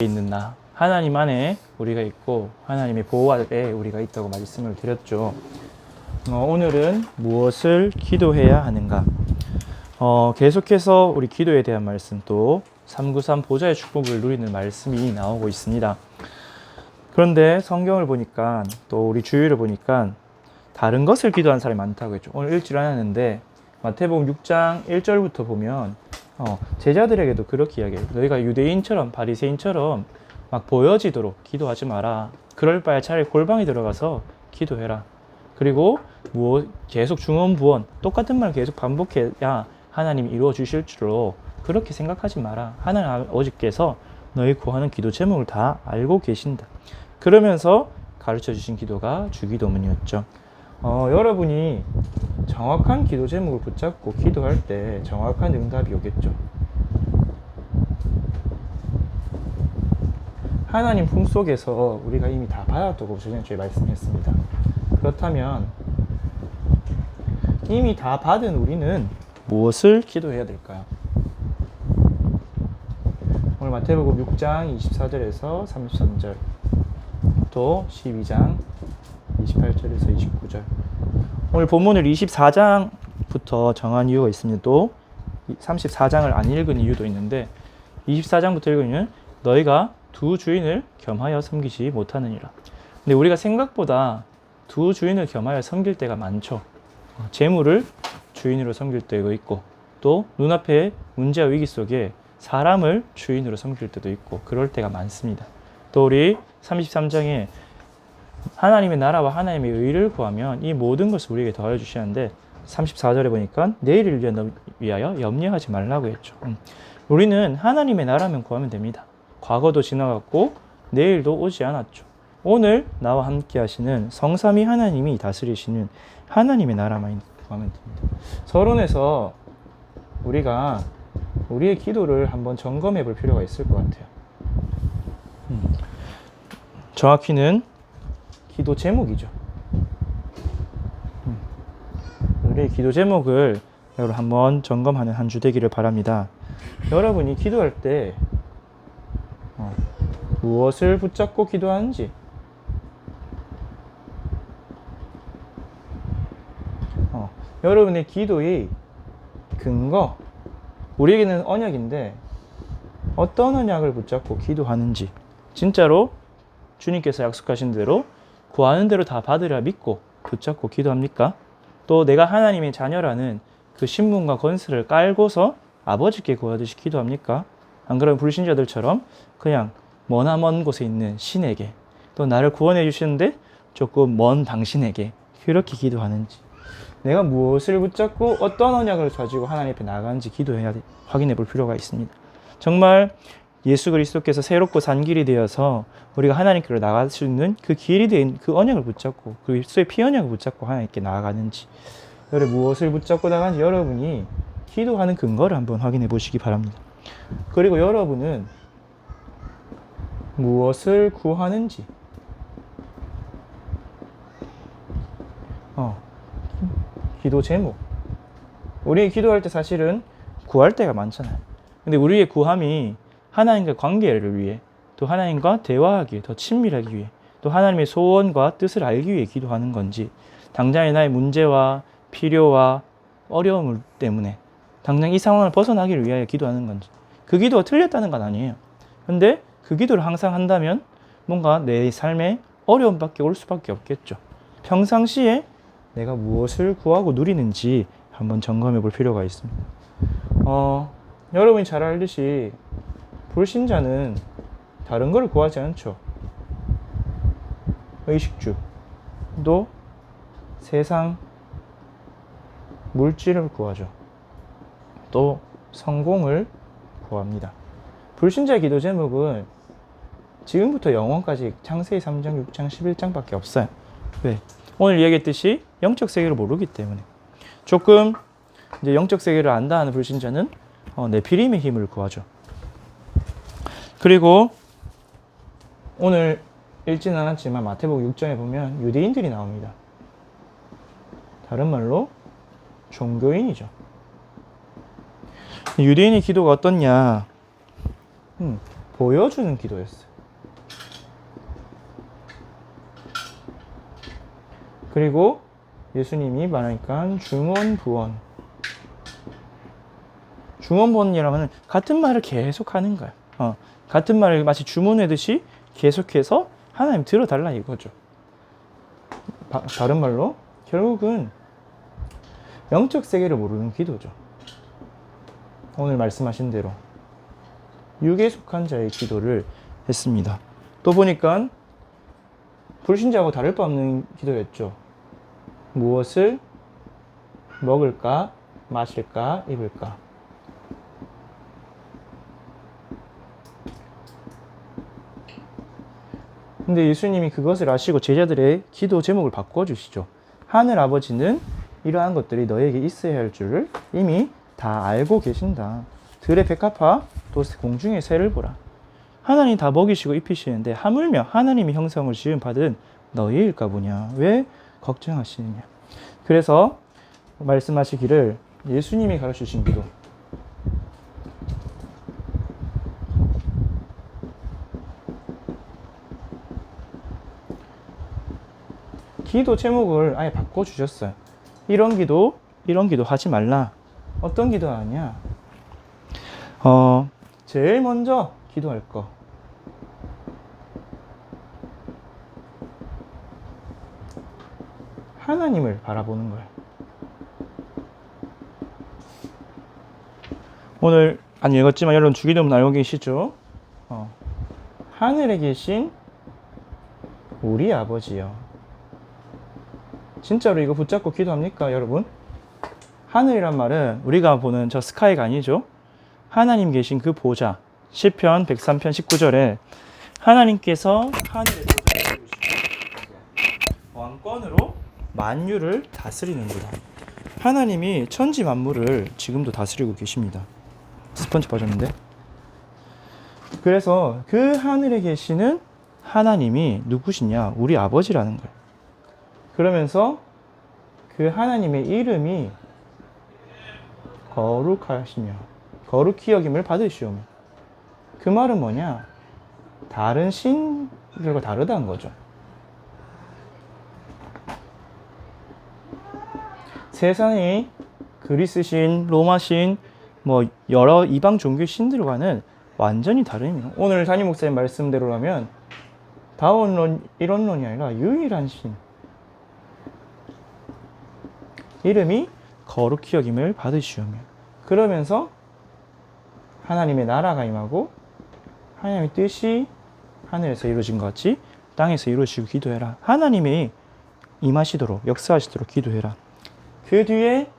있는 나 하나님 안에 우리가 있고 하나님의 보호 아래 우리가 있다고 말씀을 드렸죠. 어, 오늘은 무엇을 기도해야 하는가? 어, 계속해서 우리 기도에 대한 말씀 또 393 보좌의 축복을 누리는 말씀이 나오고 있습니다. 그런데 성경을 보니까 또 우리 주위를 보니까 다른 것을 기도하는 사람이 많다고 했죠. 오늘 읽지를 않았는데 마태복음 6장 1절부터 보면 어, 제자들에게도 그렇게 이야기해요. 너희가 유대인처럼 바리새인처럼 막 보여지도록 기도하지 마라. 그럴 바에 차라리 골방에 들어가서 기도해라. 그리고 뭐 계속 중언부언 똑같은 말 계속 반복해야 하나님이 이루어 주실 줄로 그렇게 생각하지 마라. 하나님 아버지께서 너희 구하는 기도 제목을 다 알고 계신다. 그러면서 가르쳐 주신 기도가 주기도문이었죠. 어, 여러분이 정확한 기도 제목을 붙잡고 기도할 때 정확한 응답이 오겠죠. 하나님 품 속에서 우리가 이미 다 받았다고 저번주에 말씀했습니다. 그렇다면 이미 다 받은 우리는 무엇을 기도해야 될까요? 오늘 마태복음 6장 24절에서 33절 또 12장 28절에서 29절 오늘 본문을 24장부터 정한 이유가 있습니다. 또 34장을 안 읽은 이유도 있는데 24장부터 읽으면 너희가 두 주인을 겸하여 섬기지 못하느니라. 근데 우리가 생각보다 두 주인을 겸하여 섬길 때가 많죠. 어, 재물을 주인으로 섬길 때도 있고 또 눈앞에 문제와 위기 속에 사람을 주인으로 섬길 때도 있고 그럴 때가 많습니다. 또 우리 33장에 하나님의 나라와 하나님의 의를 구하면 이 모든 것을 우리에게 더하여 주시는데 34절에 보니까 내일을 위하- 위하여 염려하지 말라고 했죠. 음. 우리는 하나님의 나라만 구하면 됩니다. 과거도 지나갔고 내일도 오지 않았죠. 오늘 나와 함께 하시는 성삼위 하나님이 다스리시는 하나님의 나라만 구하면 됩니다. 서론에서 우리가 우리의 기도를 한번 점검해 볼 필요가 있을 것 같아요. 음. 정확히는 기도 제목이죠. 음. 우리의 기도 제목을 여러분 한번 점검하는 한 주 되기를 바랍니다. 여러분이 기도할 때 어, 무엇을 붙잡고 기도하는지 어, 여러분의 기도의 근거 우리에게는 언약인데 어떤 언약을 붙잡고 기도하는지 진짜로 주님께서 약속하신 대로 구하는 대로 다 받으려 믿고 붙잡고 기도합니까? 또 내가 하나님의 자녀라는 그 신분과 건슬을 깔고서 아버지께 구하듯이 기도합니까? 안 그러면 불신자들처럼 그냥 머나 먼 곳에 있는 신에게 또 나를 구원해 주시는데 조금 먼 당신에게 그렇게 기도하는지 내가 무엇을 붙잡고 어떤 언약을 가지고 하나님 앞에 나가는지 기도해야 돼, 확인해 볼 필요가 있습니다. 정말 예수 그리스도께서 새롭고 산 길이 되어서 우리가 하나님께로 나갈 수 있는 그 길이 된 그 언약을 붙잡고 그 그리스도의 피 언약을 붙잡고 하나님께 나아가는지 여러분 무엇을 붙잡고 나가는지 여러분이 기도하는 근거를 한번 확인해 보시기 바랍니다. 그리고 여러분은 무엇을 구하는지 어, 기도 제목 우리 기도할 때 사실은 구할 때가 많잖아요. 근데 우리의 구함이 하나님과 관계를 위해 또 하나님과 대화하기 위해 더 친밀하기 위해 또 하나님의 소원과 뜻을 알기 위해 기도하는 건지 당장의 나의 문제와 필요와 어려움 때문에 당장 이 상황을 벗어나기를 위하여 기도하는 건지 그 기도가 틀렸다는 건 아니에요. 근데 그 기도를 항상 한다면 뭔가 내 삶에 어려움밖에 올 수밖에 없겠죠. 평상시에 내가 무엇을 구하고 누리는지 한번 점검해 볼 필요가 있습니다. 어, 여러분이 잘 알듯이 불신자는 다른 것을 구하지 않죠. 의식주도 세상 물질을 구하죠. 또 성공을 구합니다. 불신자의 기도 제목은 지금부터 영원까지 창세기 3장, 6장, 11장밖에 없어요. 왜? 오늘 얘기했듯이 영적 세계를 모르기 때문에 조금 이제 영적 세계를 안다 하는 불신자는 어, 네피림의 힘을 구하죠. 그리고 오늘 읽지는 않았지만 마태복음 6장에 보면 유대인들이 나옵니다. 다른 말로 종교인이죠. 유대인의 기도가 어떻냐? 음, 보여주는 기도였어요. 그리고 예수님이 말하니까 중원 부원. 중원 부원이라면 같은 말을 계속 하는 거야. 어, 같은 말을 마치 주문하듯이 계속해서 하나님 들어달라 이거죠. 바- 다른 말로 결국은 영적 세계를 모르는 기도죠. 오늘 말씀하신 대로 육에 속한 자의 기도를 했습니다. 또 보니까 불신자하고 다를 바 없는 기도였죠. 무엇을 먹을까, 마실까, 입을까. 근데 예수님이 그것을 아시고 제자들의 기도 제목을 바꿔 주시죠. 하늘 아버지는 이러한 것들이 너에게 있어야 할 줄을 이미 다 알고 계신다. 들의 백합화 또 공중의 새를 보라. 하나님 다 먹이시고 입히시는데 하물며 하나님이 형성을 지은 받은 너희일까 보냐. 왜 걱정하시느냐. 그래서 말씀하시기를 예수님이 가르치신 기도. 기도 제목을 아예 바꿔주셨어요. 이런 기도, 이런 기도 하지 말라. 어떤 기도 하냐? 어, 제일 먼저 기도할 거. 하나님을 바라보는 거예요. 오늘 안 읽었지만 여러분 주기도문 알고 계시죠? 어, 하늘에 계신 우리 아버지요. 진짜로 이거 붙잡고 기도합니까, 여러분? 하늘이란 말은 우리가 보는 저 스카이가 아니죠. 하나님 계신 그 보좌. 시편 103편 19절에 하나님께서 하늘의 세우시고 왕권으로 만유를 다스리는구나. 하나님이 천지 만물을 지금도 다스리고 계십니다. 스펀지 빠졌는데. 그래서 그 하늘에 계시는 하나님이 누구시냐? 우리 아버지라는 거예요. 그러면서 그 하나님의 이름이 거룩하시며 거룩히 여김을 받으시오며 그 말은 뭐냐? 다른 신들과 다르다는 거죠. 세상의 그리스 신, 로마 신, 뭐 여러 이방 종교 신들과는 완전히 다릅니다. 오늘 담임 목사님 말씀대로라면 다원론, 이론론이 아니라 유일한 신. 이름이 거룩히 여김을 받으시오며 그러면서 하나님의 나라가 임하고 하나님의 뜻이 하늘에서 이루어진 것 같이 땅에서 이루어지고 기도해라. 하나님이 임하시도록 역사하시도록 기도해라. 그 뒤에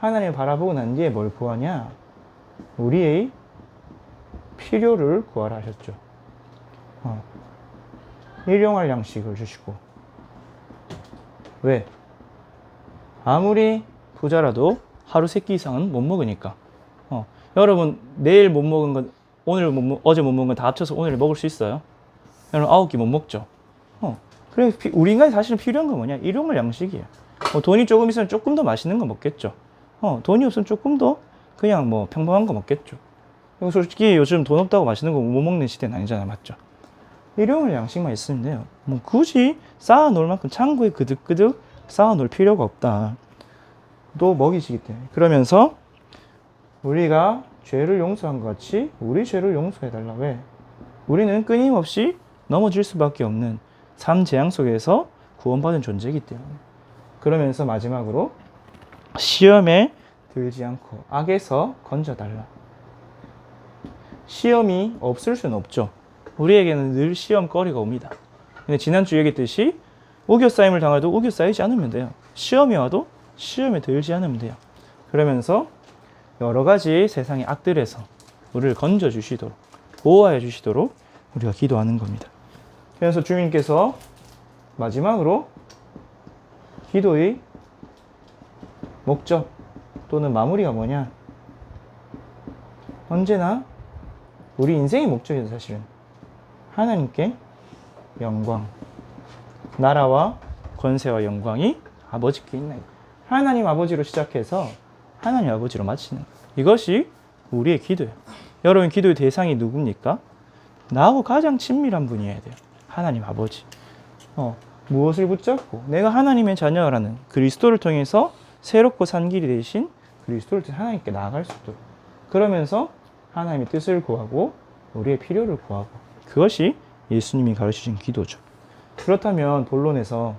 하나님을 바라보고 난 뒤에 뭘 구하냐? 우리의 필요를 구하라 하셨죠. 어. 일용할 양식을 주시고 왜? 아무리 부자라도 하루 세 끼 이상은 못 먹으니까. 어. 여러분 내일 못 먹은 건 오늘 못 먹, 어제 못 먹은 건 다 합쳐서 오늘 먹을 수 있어요? 여러분 아홉 끼 못 먹죠. 어. 그래 피- 우리 인간이 사실은 필요한 건 뭐냐? 일용할 양식이에요. 뭐 돈이 조금 있으면 조금 더 맛있는 거 먹겠죠. 어, 돈이 없으면 조금 더 그냥 뭐 평범한 거 먹겠죠. 솔직히 요즘 돈 없다고 맛있는 거 못 먹는 시대는 아니잖아요, 맞죠? 일용할 양식만 있으면 돼요. 뭐 굳이 쌓아 놓을 만큼 창고에 그득그득 쌓아 놓을 필요가 없다. 또 먹이시기 때문에. 그러면서 우리가 죄를 용서한 것 같이 우리 죄를 용서해 달라. 왜? 우리는 끊임없이 넘어질 수밖에 없는 삶 재앙 속에서 구원받은 존재이기 때문에. 그러면서 마지막으로 시험에 들지 않고 악에서 건져달라. 시험이 없을 수는 없죠. 우리에게는 늘 시험거리가 옵니다. 근데 지난주 얘기했듯이 우겨싸임을 당해도 우겨싸이지 않으면 돼요. 시험이 와도 시험에 들지 않으면 돼요. 그러면서 여러 가지 세상의 악들에서 우리를 건져 주시도록 보호하여 주시도록 우리가 기도하는 겁니다. 그래서 주님께서 마지막으로 기도의 목적 또는 마무리가 뭐냐? 언제나 우리 인생의 목적이죠, 사실은. 하나님께 영광, 나라와 권세와 영광이 아버지께 있나. 하나님 아버지로 시작해서 하나님 아버지로 마치는 것. 이것이 우리의 기도예요. 여러분 기도의 대상이 누굽니까? 나하고 가장 친밀한 분이어야 돼요. 하나님 아버지. 어, 무엇을 붙잡고 내가 하나님의 자녀라는 그리스도를 통해서 새롭고 산 길이 되신 그리스도를 통해 하나님께 나아갈 수 있도록 그러면서 하나님의 뜻을 구하고 우리의 필요를 구하고 그것이 예수님이 가르치신 기도죠. 그렇다면 본론에서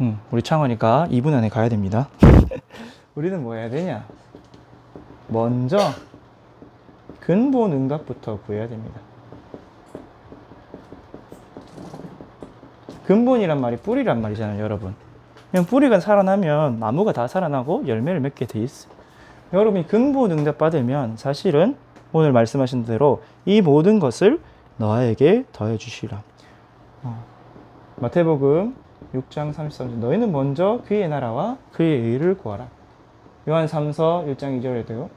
음, 우리 창원이가 2분 안에 가야 됩니다. 우리는 뭐 해야 되냐? 먼저 근본 응답부터 구해야 됩니다. 근본이란 말이 뿌리란 말이잖아요, 여러분. 그냥 뿌리가 살아나면 나무가 다 살아나고 열매를 맺게 돼 있어요. 여러분이 근본 응답 받으면 사실은 오늘 말씀하신 대로 이 모든 것을 너에게 더해 주시라. 어. 마태복음 6장 33절 너희는 먼저 그의 나라와 그의 의를 구하라. 요한 3서 1장 2절에도요.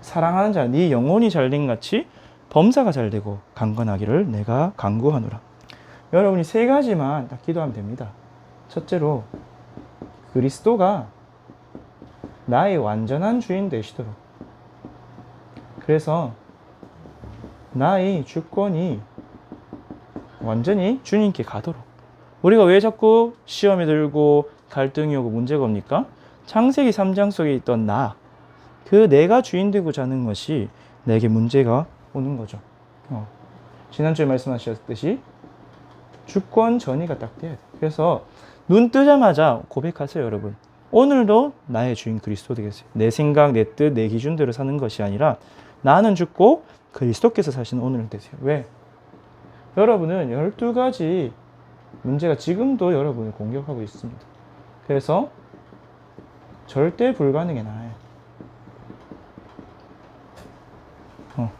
사랑하는 자 네 영혼이 잘된 같이 범사가 잘 되고 강건하기를 내가 강구하노라. 여러분이 세 가지만 딱 기도하면 됩니다. 첫째로 그리스도가 나의 완전한 주인 되시도록. 그래서 나의 주권이 완전히 주님께 가도록. 우리가 왜 자꾸 시험에 들고 갈등이 오고 문제가 옵니까? 창세기 3장 속에 있던 나, 그 내가 주인 되고자 하는 것이 내게 문제가 오는 거죠. 어. 지난주에 말씀하셨듯이 주권 전이가 딱 돼야 돼. 그래서 눈 뜨자마자 고백하세요, 여러분. 오늘도 나의 주인 그리스도 되겠어요. 내 생각, 내 뜻, 내 기준대로 사는 것이 아니라 나는 죽고 그리스도께서 사시는 오늘 되세요. 왜? 여러분은 12가지 문제가 지금도 여러분을 공격하고 있습니다. 그래서 절대 불가능에 나아요. 어.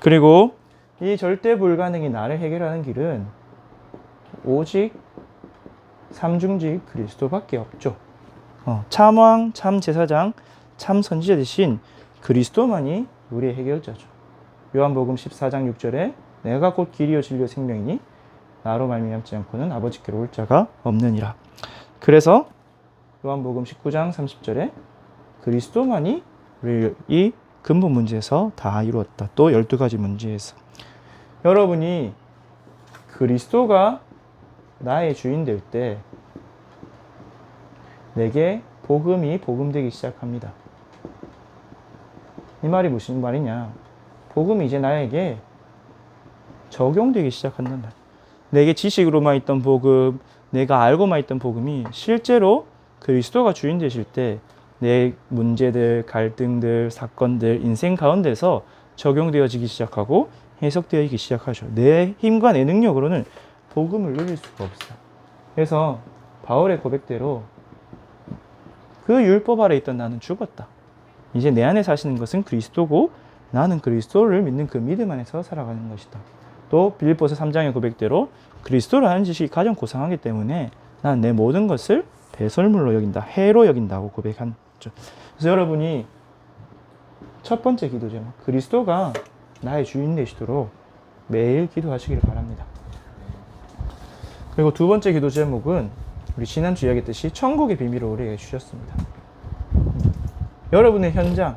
그리고 이 절대 불가능이 나를 해결하는 길은 오직 삼중직 그리스도밖에 없죠. 어, 참왕, 참 제사장, 참 선지자 대신 그리스도만이 우리의 해결자죠. 요한복음 14장 6절에 내가 곧 길이요 진리요 생명이니 나로 말미암지 않고는 아버지께로 올 자가 없느니라. 그래서 요한복음 19장 30절에 그리스도만이 이 근본 문제에서 다 이루었다. 또 12가지 문제에서 여러분이 그리스도가 나의 주인 될 때 내게 복음이 복음되기 시작합니다. 이 말이 무슨 말이냐? 복음이 이제 나에게 적용되기 시작한단 말. 내게 지식으로만 있던 복음, 내가 알고만 있던 복음이 실제로 그리스도가 주인 되실 때 내 문제들, 갈등들, 사건들, 인생 가운데서 적용되어지기 시작하고 해석되어지기 시작하죠. 내 힘과 내 능력으로는 복음을 누릴 수가 없어요. 그래서 바울의 고백대로 그 율법 아래 있던 나는 죽었다. 이제 내 안에 사시는 것은 그리스도고 나는 그리스도를 믿는 그 믿음 안에서 살아가는 것이다. 또 빌립보서 3장의 고백대로 그리스도라는 지식이 가장 고상하기 때문에 나는 내 모든 것을 배설물로 여긴다, 해로 여긴다고 고백한 거죠. 그래서 여러분이 첫 번째 기도 제목 그리스도가 나의 주인 되시도록 매일 기도하시기를 바랍니다. 그리고 두 번째 기도 제목은 우리 지난주 이야기했듯이 천국의 비밀을 우리에게 주셨습니다. 여러분의 현장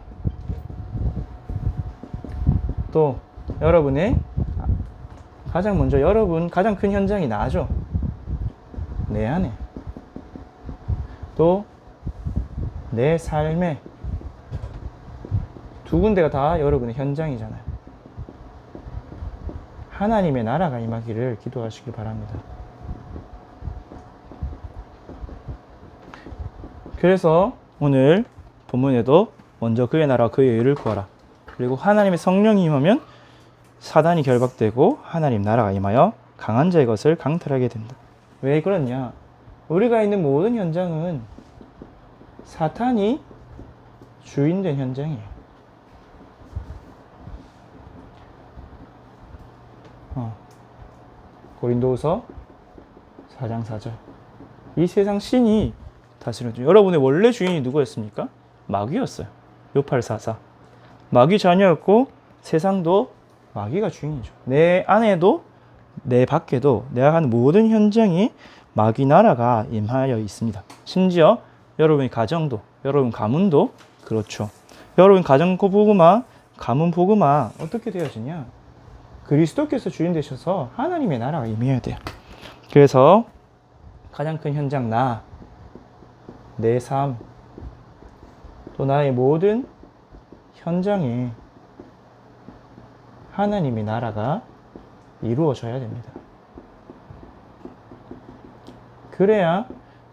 또 여러분의 가장 먼저 여러분 가장 큰 현장이 나죠. 내 안에 또 내 삶에 두 군데가 다 여러분의 현장이잖아요. 하나님의 나라가 임하기를 기도하시길 바랍니다. 그래서 오늘 본문에도 먼저 그의 나라 그의 의를 구하라. 그리고 하나님의 성령이 임하면 사단이 결박되고 하나님 나라가 임하여 강한 자의 것을 강탈하게 된다. 왜 그러냐? 우리가 있는 모든 현장은 사탄이 주인된 현장이에요. 어. 고린도후서 4장 4절. 이 세상 신이 다스려 주. 여러분의 원래 주인이 누구였습니까? 마귀였어요. 요팔사사. 마귀 자녀였고 세상도 마귀가 주인이죠. 내 안에도 내 밖에도 내가 가는 모든 현장이 마귀 나라가 임하여 있습니다. 심지어 여러분의 가정도, 여러분 가문도 그렇죠. 여러분 가정 고부구마 가문 복음화 어떻게 되어지냐? 그리스도께서 주인 되셔서 하나님의 나라가 임해야 돼요. 그래서 가장 큰 현장 나, 내 삶, 또 나의 모든 현장에 하나님의 나라가 이루어져야 됩니다. 그래야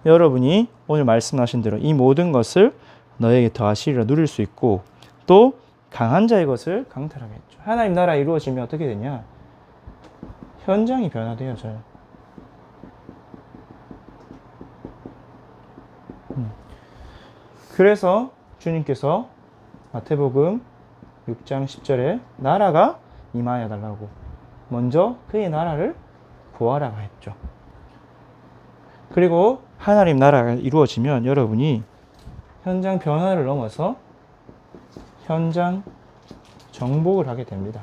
여러분이 오늘 말씀하신 대로 이 모든 것을 너에게 더하시리라 누릴 수 있고 또 강한 자의 것을 강탈하겠죠. 하나님 나라 이루어지면 어떻게 되냐? 현장이 변화되어져요. 음. 그래서 주님께서 마태복음 6장 10절에 나라가 임하여 달라고 먼저 그의 나라를 구하라고 했죠. 그리고 하나님 나라가 이루어지면 여러분이 현장 변화를 넘어서 현장 정복을 하게 됩니다.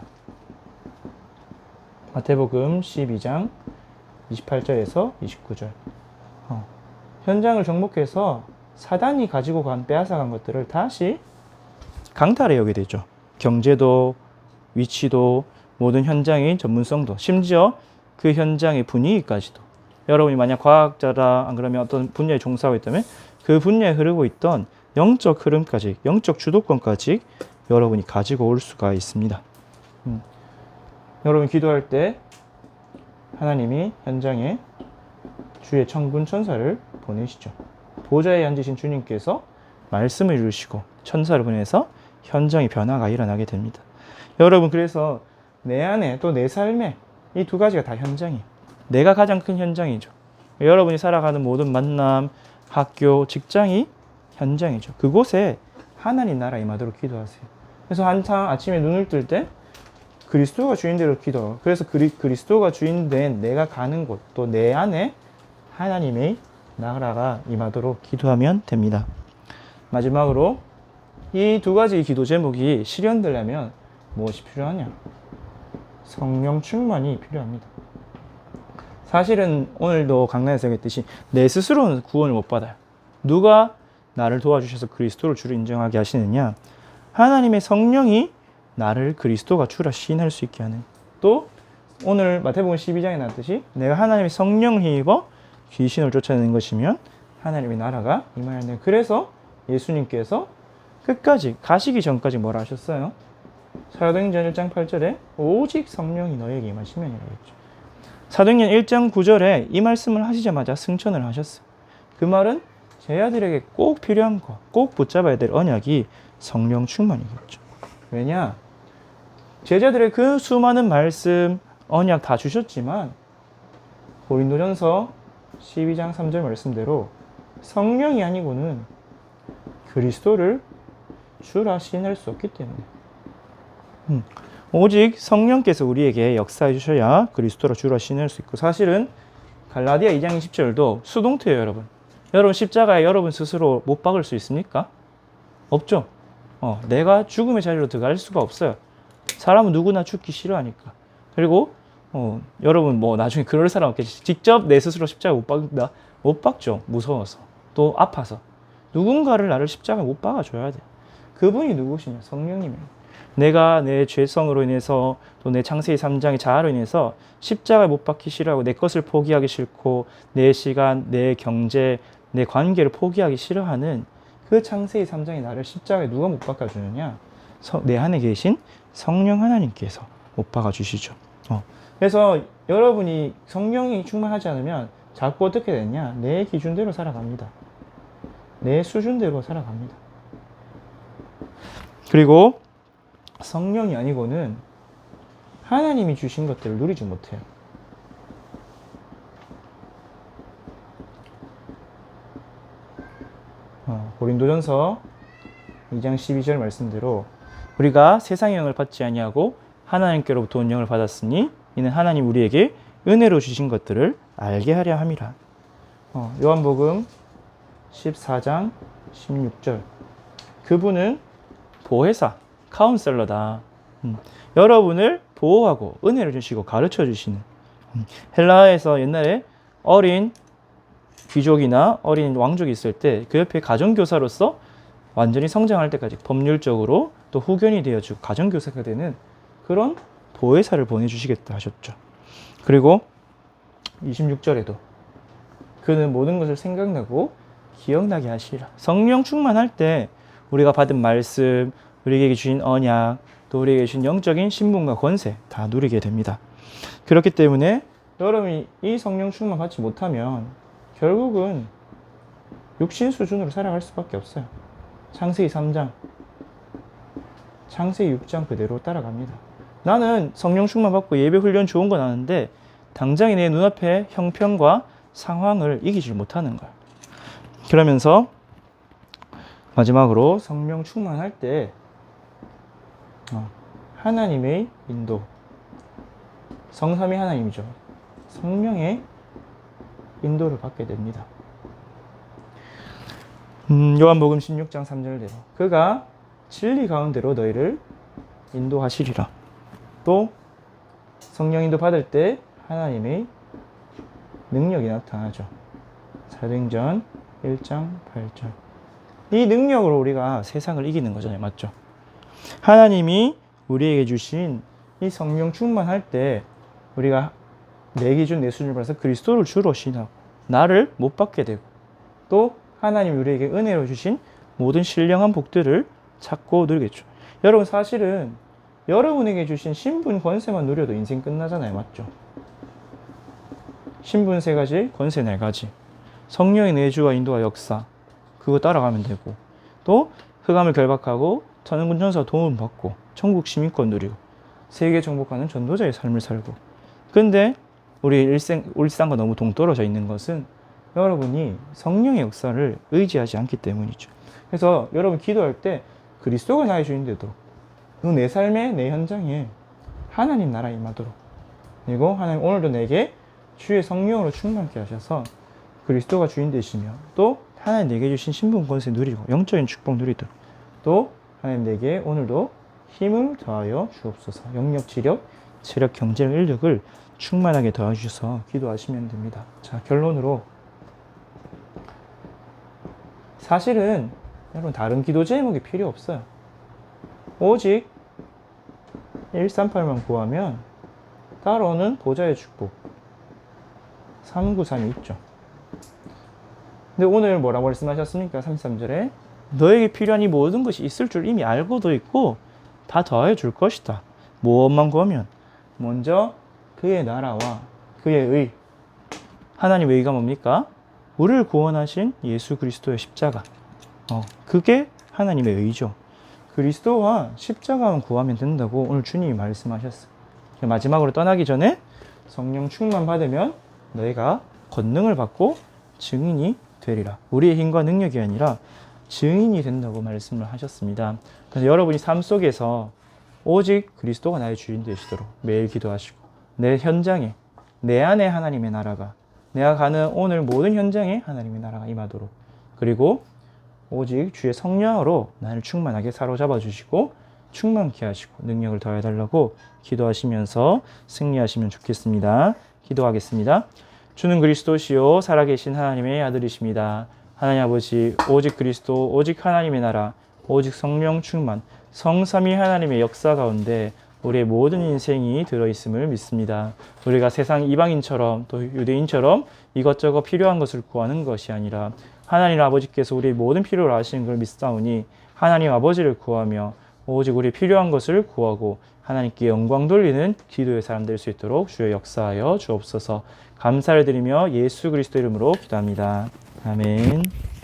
마태복음 12장 28절에서 29절. 어, 현장을 정복해서 사단이 가지고 간 빼앗아간 것들을 다시 강탈해 오게 되죠. 경제도 위치도 모든 현장의 전문성도 심지어 그 현장의 분위기까지도 여러분이 만약 과학자라 안 그러면 어떤 분야에 종사하고 있다면 그 분야에 흐르고 있던 영적 흐름까지 영적 주도권까지 여러분이 가지고 올 수가 있습니다. 음. 여러분 기도할 때 하나님이 현장에 주의 천군 천사를 보내시죠. 보좌에 앉으신 주님께서 말씀을 이루시고 천사를 보내서 현장의 변화가 일어나게 됩니다. 여러분 그래서 내 안에 또 내 삶에 이 두 가지가 다 현장이에요. 내가 가장 큰 현장이죠. 여러분이 살아가는 모든 만남, 학교, 직장이 현장이죠. 그곳에 하나님 나라 임하도록 기도하세요. 그래서 한창 아침에 눈을 뜰 때 그리스도가 주인대로 기도. 그래서 그리, 그리스도가 주인된 내가 가는 곳, 또 내 안에 하나님의 나라가 임하도록 기도하면 됩니다. 마지막으로 이 두 가지 기도 제목이 실현되려면 무엇이 필요하냐? 성령 충만이 필요합니다. 사실은 오늘도 강단에서 얘기했듯이 내 스스로는 구원을 못 받아요. 누가 나를 도와주셔서 그리스도를 주로 인정하게 하시느냐? 하나님의 성령이 나를 그리스도가 주라 시인할 수 있게 하는. 또 오늘 마태복음 12장에 나왔듯이 내가 하나님의 성령을 힘입어 귀신을 쫓아내는 것이면 하나님의 나라가 임하였네. 그래서 예수님께서 끝까지 가시기 전까지 뭐라 하셨어요? 사도행전 1장 8절에 오직 성령이 너에게 임하시면이라고 했죠. 사도행전 1장 9절에 이 말씀을 하시자마자 승천을 하셨어요. 그 말은 제 아들에게 꼭 필요한 거, 꼭 붙잡아야 될 언약이 성령 충만이겠죠. 왜냐? 제자들의 그 수많은 말씀, 언약 다 주셨지만 고린도전서 12장 3절 말씀대로 성령이 아니고는 그리스도를 주라 시인할 수 없기 때문에. 음, 오직 성령께서 우리에게 역사해 주셔야 그리스도로 주라 시인할 수 있고 사실은 갈라디아 2장 20절도 수동태예요 여러분. 여러분 십자가에 여러분 스스로 못 박을 수 있습니까? 없죠. 어, 내가 죽음의 자리로 들어갈 수가 없어요. 사람은 누구나 죽기 싫어하니까. 그리고 어, 여러분 뭐 나중에 그럴 사람 없겠지. 직접 내 스스로 십자가에 못 박는다? 못 박죠. 무서워서. 또 아파서. 누군가를 나를 십자가에 못 박아줘야 돼 그분이 누구시냐 성령님이에요 내가 내 죄성으로 인해서 또 내 창세기 3장의 자아로 인해서 십자가에 못 박기 싫어하고 내 것을 포기하기 싫고 내 시간, 내 경제, 내 관계를 포기하기 싫어하는 그 창세기 3장의 나를 십자가에 누가 못 박아주느냐? 서- 내 안에 계신 성령 하나님께서 못 박아주시죠. 어. 그래서 여러분이 성령이 충만하지 않으면 자꾸 어떻게 되냐? 내 기준대로 살아갑니다. 내 수준대로 살아갑니다. 그리고 성령이 아니고는 하나님이 주신 것들을 누리지 못해요. 어, 고린도전서 2장 12절 말씀대로 우리가 세상의 영을 받지 아니하고 하나님께로부터 온 영을 받았으니 이는 하나님 우리에게 은혜로 주신 것들을 알게 하려 함이라. 어, 요한복음 14장 16절 그분은 보혜사 카운셀러다. 음, 여러분을 보호하고 은혜를 주시고 가르쳐 주시는 음, 헬라에서 옛날에 어린 귀족이나 어린 왕족이 있을 때 그 옆에 가정교사로서 완전히 성장할 때까지 법률적으로 또 후견이 되어주고 가정교사가 되는 그런 보혜사를 보내주시겠다 하셨죠. 그리고 26절에도 그는 모든 것을 생각나고 기억나게 하시리라. 성령 충만할 때 우리가 받은 말씀, 우리에게 주신 언약, 또 우리에게 주신 영적인 신분과 권세 다 누리게 됩니다. 그렇기 때문에 여러분이 이 성령 충만 받지 못하면 결국은 육신 수준으로 살아갈 수밖에 없어요. 창세기 3장, 창세기 6장 그대로 따라갑니다. 나는 성령 충만 받고 예배 훈련 좋은 건 아는데 당장에 내 눈앞에 형편과 상황을 이기질 못하는 거야. 그러면서 마지막으로 성령 충만할 때 어, 하나님의 인도, 성삼위 하나님이죠. 성령의 인도를 받게 됩니다. 음, 요한복음 16장 3절대로 그가 진리 가운데로 너희를 인도하시리라. 또 성령 인도 받을 때 하나님의 능력이 나타나죠. 사도행전 1장 8절. 이 능력으로 우리가 세상을 이기는 거잖아요. 맞죠? 하나님이 우리에게 주신 이 성령 충만할 때 우리가 내 기준 내 수준을 봐서 그리스도를 주로 신하고 나를 못 받게 되고 또 하나님 우리에게 은혜로 주신 모든 신령한 복들을 찾고 누리겠죠. 여러분 사실은 여러분에게 주신 신분 권세만 누려도 인생 끝나잖아요. 맞죠? 신분 세 가지, 권세 네 가지. 성령의 내주와 인도와 역사. 그거 따라가면 되고. 또 흑암을 결박하고 천군 천사 도움 받고 천국 시민권 누리고 세계 정복하는 전도자의 삶을 살고. 근데 우리 일생 일상과 너무 동떨어져 있는 것은 여러분이 성령의 역사를 의지하지 않기 때문이죠. 그래서 여러분 기도할 때 그리스도가 나의 주인데도 내 삶의 내 현장에 하나님 나라 임하도록 그리고 하나님 오늘도 내게 주의 성령으로 충만케 하셔서 그리스도가 주인 되시며 또 하나님 내게 주신 신분 권세 누리고 영적인 축복 누리도록. 또 하나님 내게 오늘도 힘을 더하여 주옵소서. 영역 지력 체력 경제력 인력을 충만하게 더하셔서 기도하시면 됩니다. 자 결론으로. 사실은 여러분 다른 기도 제목이 필요 없어요. 오직 138만 구하면 따라오는 보좌의 축복 393이 있죠. 근데 오늘 뭐라고 말씀하셨습니까? 33절에 너에게 필요한 이 모든 것이 있을 줄 이미 알고도 있고 다 더해 줄 것이다. 무엇만 구하면 먼저 그의 나라와 그의 의 하나님의 의가 뭡니까? 우리를 구원하신 예수 그리스도의 십자가 어, 그게 하나님의 의죠. 그리스도와 십자가만 구하면 된다고 오늘 주님이 말씀하셨어요. 마지막으로 떠나기 전에 성령 충만 받으면 너희가 권능을 받고 증인이 되리라. 우리의 힘과 능력이 아니라 증인이 된다고 말씀을 하셨습니다. 그래서 여러분이 삶 속에서 오직 그리스도가 나의 주인 되시도록 매일 기도하시고 내 현장에 내 안에 하나님의 나라가 내가 가는 오늘 모든 현장에 하나님의 나라가 임하도록 그리고 오직 주의 성령으로 나를 충만하게 사로잡아 주시고 충만케 하시고 능력을 더해 달라고 기도하시면서 승리하시면 좋겠습니다. 기도하겠습니다. 주는 그리스도시요 살아계신 하나님의 아들이십니다. 하나님 아버지 오직 그리스도 오직 하나님의 나라 오직 성령 충만 성삼위 하나님의 역사 가운데 우리의 모든 인생이 들어있음을 믿습니다. 우리가 세상 이방인처럼 또 유대인처럼 이것저것 필요한 것을 구하는 것이 아니라 하나님 아버지께서 우리의 모든 필요를 아시는 걸 믿사오니 하나님 아버지를 구하며 오직 우리 필요한 것을 구하고 하나님께 영광 돌리는 기도의 사람 될 수 있도록 주여 역사하여 주옵소서 감사를 드리며 예수 그리스도 이름으로 기도합니다. 아멘.